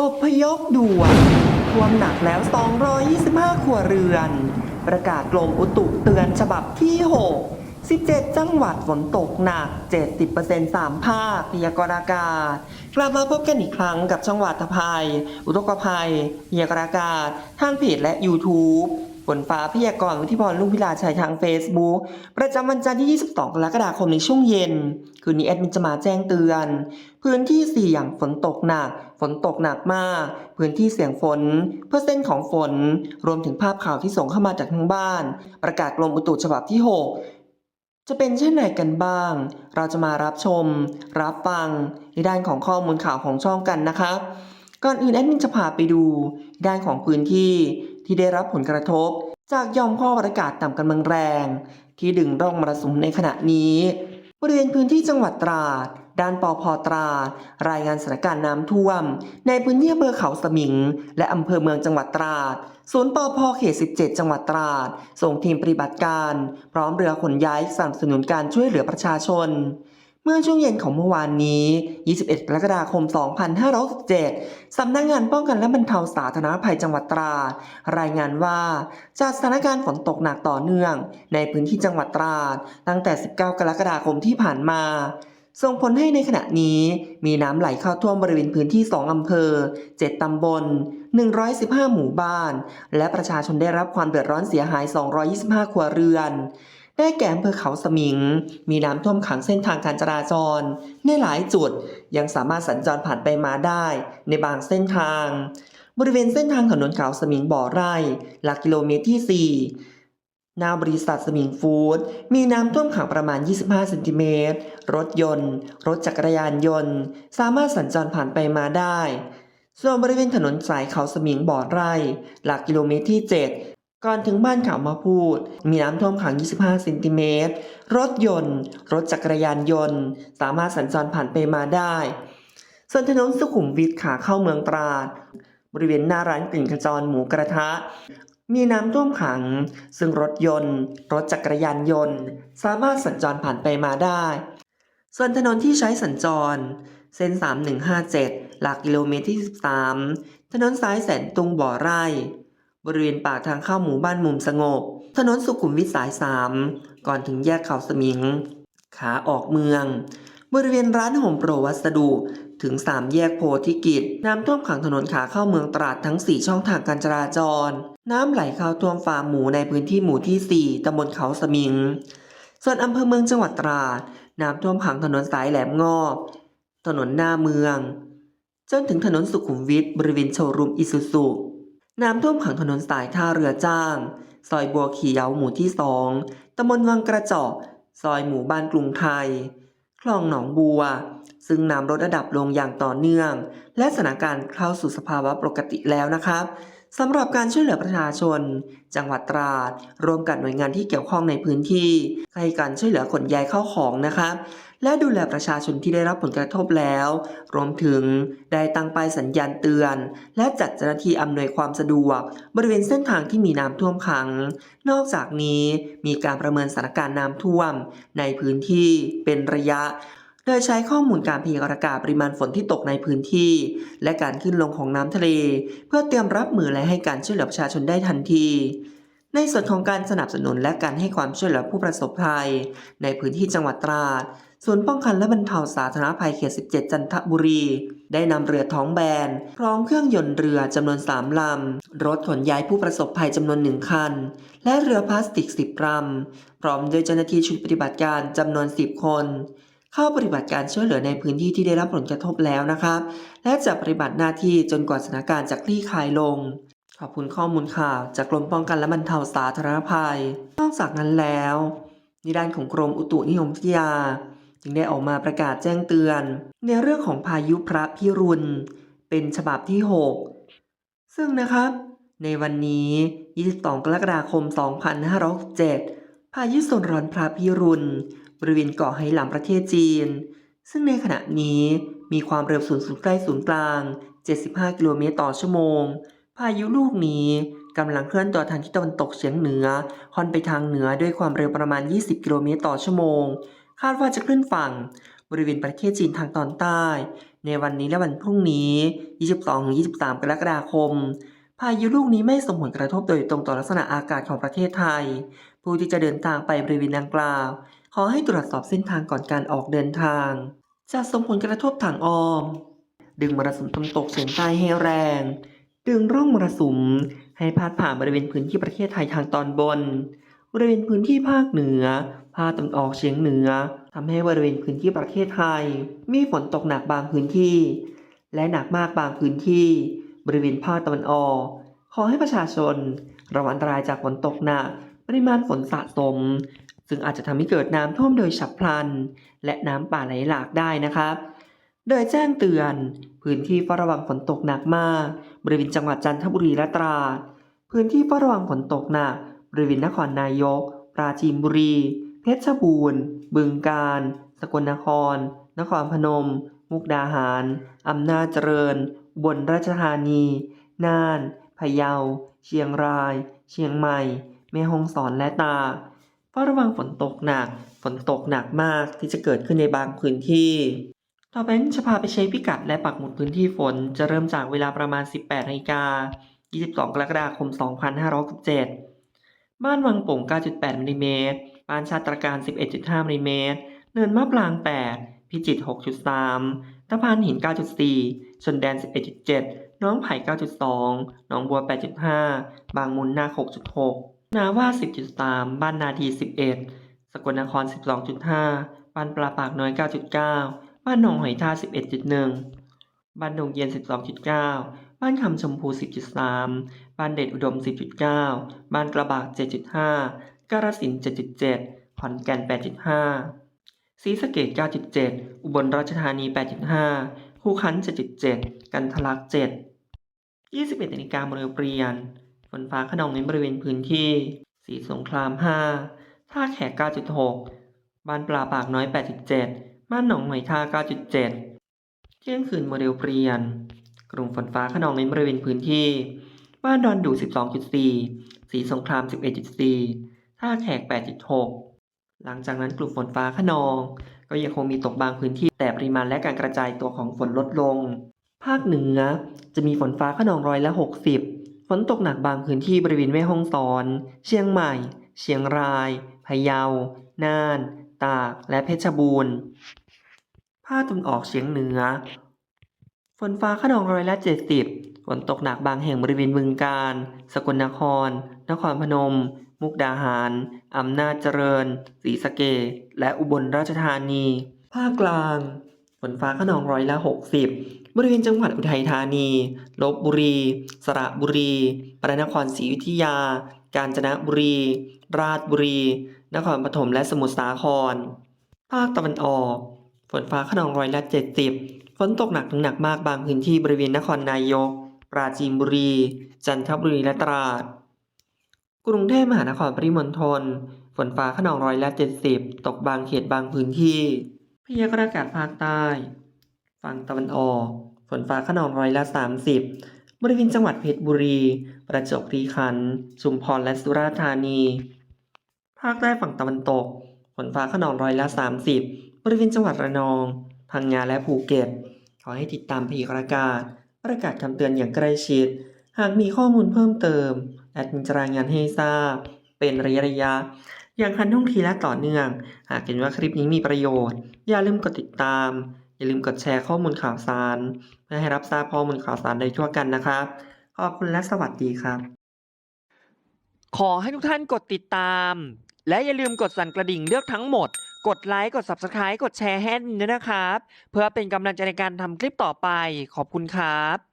อพยพด่วนท่วมหนักแล้ว 225 ครัวเรือน ประกาศกรมอุตุเตือนฉบับที่ 6 17 จังหวัดฝนตกหนัก 70% 3ภาคพยากรณ์อากาศ กลับมาพบกันอีกครั้งกับช่องวัตภัย อุทกภัยพยากรณ์อากาศ ทางเพจและ YouTube นฟ้าพยากรณ์วุฒิพรลุงพิลาชัยทาง Facebook ประจำวันจันทร์ที่ 22 กรกฎาคมในช่วงเย็น คืนนี้แอดมินจะมาแจ้งเตือน พื้นที่เสี่ยงฝนตกหนัก ฝนตกหนักมาก พื้นที่เสี่ยงฝน เปอร์เซ็นต์ของฝน รวมถึงภาพข่าวที่ส่งเข้ามาจากทางบ้าน ประกาศกรมอุตุฉบับที่ 6จะเป็นเช่นไรกันบ้าง เราจะมารับชม รับฟังในด้านของข้อมูลข่าวของช่องกันนะครับก่อนอื่นแอดมินจะพาไปดูด้านของพื้นที่ ที่ได้รับผลกระทบ จากยอมข้อประกาศต่ำกำลังแรง ที่ดึงร่องมรสุมในขณะนี้บริเวณพื้นที่จังหวัดตราด ด้านปอพตราด รายงานสถานการณ์น้ำท่วม ในพื้นที่อำเภอเขาสมิง และอำเภอเมืองจังหวัดตราด ศูนย์ปอพเขต 17 จังหวัดตราด ส่งทีมปฏิบัติการ พร้อมเรือขนย้ายสนับสนุนการช่วยเหลือประชาชน เมื่อช่วงเย็นของเมื่อวานนี้ 21 กรกฎาคม 2567 สำนักงานป้องกันและบรรเทาสาธารณภัยจังหวัดตราดรายงานว่า จากสถานการณ์ฝนตกหนักต่อเนื่อง ในพื้นที่จังหวัดตราดตั้งแต่ 19 กรกฎาคมที่ผ่านมาส่งผลให้ในขณะนี้มีน้ำไหลเข้าท่วมบริเวณพื้นที่ 2 อำเภอ 7 ตำบล 115 หมู่บ้าน และประชาชนได้รับความเดือดร้อนเสียหาย 225 ครัวเรือน ได้แก่อำเภอเขาสมิง มีน้ำท่วมขังเส้นทางการจราจร ในหลายจุดยังสามารถสัญจรผ่านไปมาได้ในบางเส้นทาง บริเวณเส้นทางถนนเขาสมิงบ่อไร่ หลักกิโลเมตรที่ 4หน้าบริษัทสมิงฟู้ดมีน้ำท่วมขังประมาณ 25 เซนติเมตร รถยนต์ รถจักรยานยนต์ สามารถสัญจรผ่านไปมาได้ ส่วนบริเวณถนนสายเขาสมิงบ่อไร่ หลักกิโลเมตรที่ 7 ก่อนถึงบ้านเขามาพูด มีน้ำท่วมขัง 25 เซนติเมตร รถยนต์ รถจักรยานยนต์ สามารถสัญจรผ่านไปมาได้ ส่วนถนนสุขุมวิทขาเข้าเมืองตราด บริเวณหน้าร้านกลิ่นขจรหมูกระทะ มีน้ำท่วมขัง ซึ่งรถยนต์ รถจักรยานยนต์ สามารถสัญจรผ่านไปมาได้ ส่วนถนนที่ใช้สัญจร เส้น 3157 หลักกิโลเมตรที่ 13 ถนนสายแสนตุงบ่อไร่ บริเวณปากทางเข้าหมู่บ้านมุมสงบ ถนนสุขุมวิทสาย3ก่อนถึงแยกเขาสมิง ขาออกเมือง บริเวณร้านโฮมโปรวัสดุถึง 3 แยกโพธิกิจ น้ำท่วมขังถนนขาเข้าเมืองตราดทั้ง 4 ช่องทางการจราจร น้ำไหลเข้าท่วมฟาร์มหมูในพื้นที่หมู่ที่ 4ตำบลเขาสมิง ส่วนอำเภอเมืองจังหวัดตราด น้ำท่วมขังถนนสายแหลมงอบ ถนนหน้าเมือง จนถึงถนนสุขุมวิทบริเวณโชว์รูมอิซูซุ น้ำท่วมขังถนนสายท่าเรือจ้าง ซอยบัวเขียวหมู่ที่สองตำบลวังกระจอก ซอยหมู่บ้านกรุงไทย คลองหนองบัว ซึ่งน้ำลดระดับลงอย่างต่อเนื่อง และสถานการณ์เข้าสู่สภาวะปกติแล้วนะครับ สำหรับการช่วยเหลือประชาชน จังหวัดตราดร่วมกับหน่วยงานที่เกี่ยวข้องในพื้นที่ให้การช่วยเหลือขนย้ายเข้าของนะครับและดูแลประชาชนที่ได้รับผลกระทบแล้ว รวมถึงได้ตั้งป้ายสัญญาณเตือน และจัดเจ้าหน้าที่อำนวยความสะดวก บริเวณเส้นทางที่มีน้ำท่วมขัง นอกจากนี้มีการประเมินสถานการณ์น้ำท่วม ในพื้นที่เป็นระยะ โดยใช้ข้อมูลการพยากรณ์อากาศปริมาณฝนที่ตกในพื้นที่ และการขึ้นลงของน้ำทะเล เพื่อเตรียมรับมือและให้การช่วยเหลือประชาชนได้ทันทีในส่วนของการสนับสนุนและการให้ความช่วยเหลือผู้ประสบภัย ในพื้นที่จังหวัดตราด ศูนย์ป้องกันและบรรเทาสาธารณภัยเขต 17 จันทบุรี ได้นำเรือท้องแบน พร้อมเครื่องยนต์เรือจำนวน 3 ลำ รถขนย้ายผู้ประสบภัยจำนวน 1 คัน และเรือพลาสติก 10 ลำ พร้อมด้วยเจ้าหน้าที่ชุดปฏิบัติการจำนวน 10 คน เข้าปฏิบัติการช่วยเหลือในพื้นที่ที่ได้รับผลกระทบแล้วนะครับ และจะปฏิบัติหน้าที่จนกว่าสถานการณ์จะคลี่คลายลง ขอบคุณข้อมูลข่าวจากกรมป้องกันและบรรเทาสาธารณภัย นอกจากนั้นแล้วในด้านของกรมอุตุนิยมวิทยา จึงได้ออกมาประกาศแจ้งเตือน ในเรื่องของพายุพระพิรุณ เป็นฉบับที่ 6 ซึ่งนะครับ ในวันนี้ 22 กรกฎาคม 2567พายุโซนร้อนพระพิรุณ บริเวณเกาะไหหลำประเทศจีน ซึ่งในขณะนี้มีความเร็วสูงสุดใกล้ศูนย์กลาง 75 กิโลเมตรต่อชั่วโมง พายุลูกนี้กำลังเคลื่อนตัวทางทิศตะวันตกเฉียงเหนือค่อนไปทางเหนือด้วยความเร็วประมาณ 20 กิโลเมตรต่อชั่วโมง คาดว่าจะขึ้นฝั่งบริเวณประเทศจีนทางตอนใต้ ในวันนี้และวันพรุ่งนี้ 22-23 กรกฎาคม พายุลูกนี้ไม่ส่งผลกระทบโดยตรงต่อลักษณะอากาศของประเทศไทย ผู้ที่จะเดินทางไปบริเวณดังกล่าว ขอให้ตรวจสอบเส้นทางก่อนการออกเดินทาง จะส่งผลกระทบทางออม ดึงมรสุมตะวันตกเฉียงใต้ให้แรง ดึงร่องมรสุมให้พาดผ่านบริเวณพื้นที่ประเทศไทยทางตอนบน บริเวณพื้นที่ภาคเหนือ ภาคตะวันออกเฉียงเหนือทำให้บริเวณพื้นที่ประเทศไทย มีฝนตกหนักบางพื้นที่ และหนักมากบางพื้นที่ บริเวณภาคตะวันออก ขอให้ประชาชนระวังอันตรายจากฝนตกหนัก ปริมาณฝนสะสม ซึ่งอาจจะทำให้เกิดน้ำท่วมโดยฉับพลัน และน้ำป่าไหลหลากได้นะครับ โดยแจ้งเตือน พื้นที่เฝ้าระวังฝนตกหนักมาก บริเวณจังหวัดจันทบุรีและตราดพื้นที่เฝ้าระวังฝนตกหนักบริเวณนครนายก ปราจีนบุรี เพชรบูรณ์ บึงกาฬสกลนคร นครพนม มุกดาหาร อำนาจเจริญอุบลราชธานี น่าน พะเยา เชียงราย เชียงใหม่ แม่ฮ่องสอนและตาก เฝ้าระวังฝนตกหนัก ฝนตกหนักมากที่จะเกิดขึ้นในบางพื้นที่ ต่อไปนี้จะพาไปใช้พิกัดและปักหมุดพื้นที่ฝน จะเริ่มจากเวลาประมาณ 18นาฬิกา22 กรกฎาคม 2567 บ้านวังโป่ง 9.8มิลลิเมตร บ้านชาตรการ 11.5มิลลิเมตร เนินมะปราง 8 พิจิตร 6.3ตะพานหิน 9.4 ชนแดน 11.7 น้องไผ่ 9.2หนองบัว 8.5 บางมุนนาค 6.6 นาว่า 10.3 บ้านนาดี 11 สกลนคร 12.5 บ้านปลาปากน้อย 9.9 บ้านหนองหอยทา 11.1 บ้านดงเย็น 12.9 บ้านคำชมพู 10.3 บ้านเด็ดอุดม 10.9 บ้านกระบาก 7.5 กาฬสิน7.7 ขอนแก่น 8.5 ศรีสะเกษ9.7 อุบลราชธานี 8.5 คูขัน 7.7 กันทลัก7 21นาฬิกาโมเดลเปลี่ยน ฝนฟ้าขนองในบริเวณพื้นที่ สีสงคราม 5 ท่าแขก 9.6 บ้านปลาปากน้อย 8.7 บ้านหนองหอยท่า 9.7 เที่ยงคืนโมเดลเปลี่ยน กลุ่มฝนฟ้าขนองในบริเวณพื้นที่ บ้านดอนดู 12.4 สีสงคราม 11.4 ท่าแขก 8.6 หลังจากนั้นกลุ่มฝนฟ้าขนอง ก็ยังคงมีตกบางพื้นที่แต่ปริมาณและการกระจายตัวของฝนลดลง ภาคเหนือจะมีฝนฟ้าขนองร้อยละ 60 ฝนตกหนักบางพื้นที่บริเวณแม่ฮ่องสอน เชียงใหม่ เชียงราย พะเยา น่าน ตาก และเพชรบูรณ์ ภาคตะวันออกเฉียงเหนือ ฝนฟ้าขนองร้อยละ 70 ฝนตกหนักบางแห่งบริเวณบึงกาฬสกลนคร นครพนม มุกดาหาร อำนาจเจริญ ศรีสะเกษและอุบลราชธานี ภาคกลาง ฝนฟ้าขนองร้อยละ 60 บริเวณจังหวัดอุทัยธานี ลบบุรี สระบุรี พระนครศรีอยุธยา กาญจนบุรี ราชบุรี นครปฐมและสมุทรสาคร ภาคตะวันออก ฝนฟ้าขนองร้อยละ70ฝนตกหนักถึงหนักมากบางพื้นที่บริเวณนครนายก ปราจีนบุรี จันทบุรีและตราด กรุงเทพมหานครปริมณฑล ฝนฟ้าขนองร้อยละ70ตกบางเขตบางพื้นที่ พยากรณ์อากาศภาคใต้ ฝั่งตะวันออก ฝนฟ้าขนองร้อยละ 30 บริเวณจังหวัดเพชรบุรี ประจวบคีรีขันธ์ชุมพรและสุราษฎร์ธานี ภาคใต้ฝั่งตะวันตก ฝนฟ้าขนองร้อยละ 30 บริเวณจังหวัดระนอง พังงาและภูเก็ต ขอให้ติดตามพยากรณ์อากาศ ประกาศคำเตือนอย่างใกล้ชิด หากมีข้อมูลเพิ่มเติมแอดมินจะรายงานให้ทราบ เป็นระยะระยะๆอย่างทันท่วงทีและต่อเนื่อง หากเห็นว่าคลิปนี้มีประโยชน์ อย่าลืมกดติดตาม อย่าลืมกดแชร์ข้อมูลข่าวสาร เพื่อให้รับทราบข้อมูลข่าวสารโดยทั่วกันนะครับ ขอบคุณและสวัสดีครับ ขอให้ทุกท่านกดติดตาม และอย่าลืมกดสั่นกระดิ่งเลือกทั้งหมด กดไลค์ กด Subscribe กดแชร์ให้ด้วยนะครับ เพื่อเป็นกำลังใจในการทำคลิปต่อไป ขอบคุณครับ